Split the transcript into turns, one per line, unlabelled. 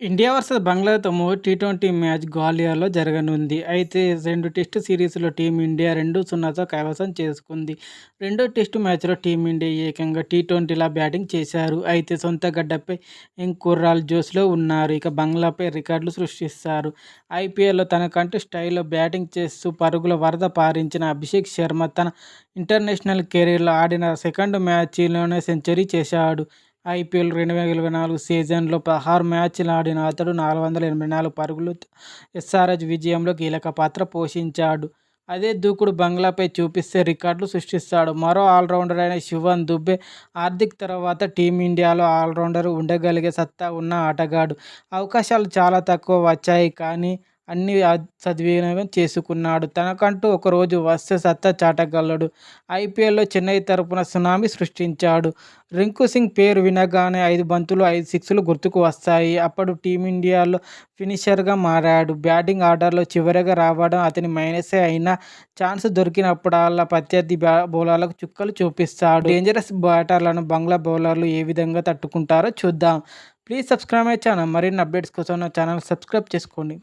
India versus బంగ్లాదేశ్తో మూడు tea twenty match గ్వాలియర్లో జరగనుంది. అయితే రెండు టెస్టు సిరీస్లో టీమిండియా రెండు సున్నాతో కైవసం చేసుకుంది. రెండో టెస్టు మ్యాచ్లో టీమిండియా ఏకంగా టీ ట్వంటీలా బ్యాటింగ్ చేశారు. అయితే సొంత గడ్డపై కుర్రాల్ జోస్లో ఉన్నారు. ఇక బంగ్లాపై రికార్డులు సృష్టిస్తారు. ఐపీఎల్లో తనకంటూ స్టైల్లో బ్యాటింగ్ చేస్తూ పరుగుల వరద పారించిన అభిషేక్ శర్మ తన ఇంటర్నేషనల్ కెరీర్లో ఆడిన సెకండ్ మ్యాచ్లోనే సెంచరీ చేశాడు. ఐపీఎల్ రెండు వేల ఇరవై నాలుగు సీజన్లో పదహారు మ్యాచ్లు ఆడిన అతడు నాలుగు వందల ఎనభై నాలుగు పరుగులు ఎస్ఆర్హెచ్ విజయంలో కీలక పాత్ర పోషించాడు. అదే దూకుడు బంగ్లాపై చూపిస్తే రికార్డులు సృష్టిస్తాడు. మరో ఆల్రౌండర్ అయిన శివన్ దుబ్బే హార్దిక్ తర్వాత టీమిండియాలో ఆల్రౌండర్ ఉండగలిగే సత్తా ఉన్న ఆటగాడు. అవకాశాలు చాలా తక్కువ వచ్చాయి కానీ అన్ని సద్వినియోగం చేసుకున్నాడు. తనకంటూ ఒకరోజు వస్తే సత్తా చాటగలడు. ఐపీఎల్లో చెన్నై తరపున సునామీ సృష్టించాడు. రింకు సింగ్ పేరు వినగానే ఐదు బంతులు ఐదు సిక్స్లు గుర్తుకు వస్తాయి. అప్పుడు టీమిండియాలో ఫినిషర్గా మారాడు. బ్యాటింగ్ ఆర్డర్లో చివరిగా రావడం అతని మైనసే అయినా ఛాన్స్ దొరికినప్పుడల్లా ప్రత్యర్థి బ్యా బౌలర్లకు చుక్కలు చూపిస్తాడు. డేంజరస్ బ్యాటర్లను బంగ్లా బౌలర్లు ఏ విధంగా తట్టుకుంటారో చూద్దాం. Please subscribe my channel. మరిన్ని అప్డేట్స్ కోసం నా ఛానల్ సబ్స్క్రైబ్ చేసుకోండి.